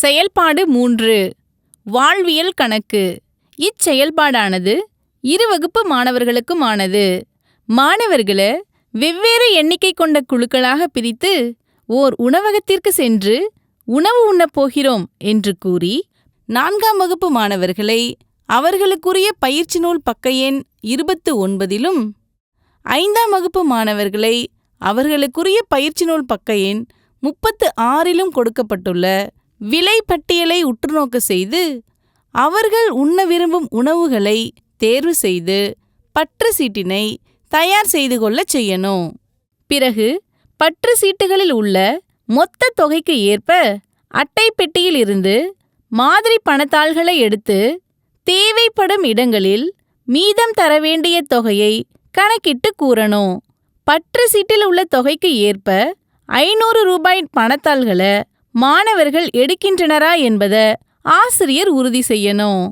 செயல்பாடு மூன்று. வாழ்வியல் கணக்கு. இச்செயல்பாடானது இரு வகுப்பு மாணவர்களுக்குமானது. மாணவர்களை வெவ்வேறு எண்ணிக்கை கொண்ட குழுக்களாக பிரித்து ஓர் உணவகத்திற்கு சென்று உணவு உண்ணப் போகிறோம் என்று கூறி நான்காம் வகுப்பு மாணவர்களை அவர்களுக்குரிய பயிற்சி நூல் பக்க எண் இருபத்து ஒன்பதிலும் ஐந்தாம் வகுப்பு மாணவர்களை அவர்களுக்குரிய பயிற்சி நூல் பக்க எண் முப்பத்து ஆறிலும் கொடுக்கப்பட்டுள்ள விலை பட்டியலை உற்றுநோக்க செய்து அவர்கள் உண்ண விரும்பும் உணவுகளை தேர்வு செய்து பற்று சீட்டினை தயார் செய்து கொள்ளச் செய்யணும். பிறகு பற்று சீட்டுகளில் உள்ள மொத்த தொகைக்கு ஏற்ப அட்டை பெட்டியில் இருந்து மாதிரி பணத்தாள்களை எடுத்து தேவைப்படும் இடங்களில் மீதம் தர வேண்டிய தொகையை கணக்கிட்டு கூறணும். பற்று சீட்டில் உள்ள தொகைக்கு ஏற்ப ஐநூறு ரூபாய் பணத்தாள்களை மாணவர்கள் எடுக்கின்றனரா என்பதை ஆசிரியர் உறுதி செய்யணும்.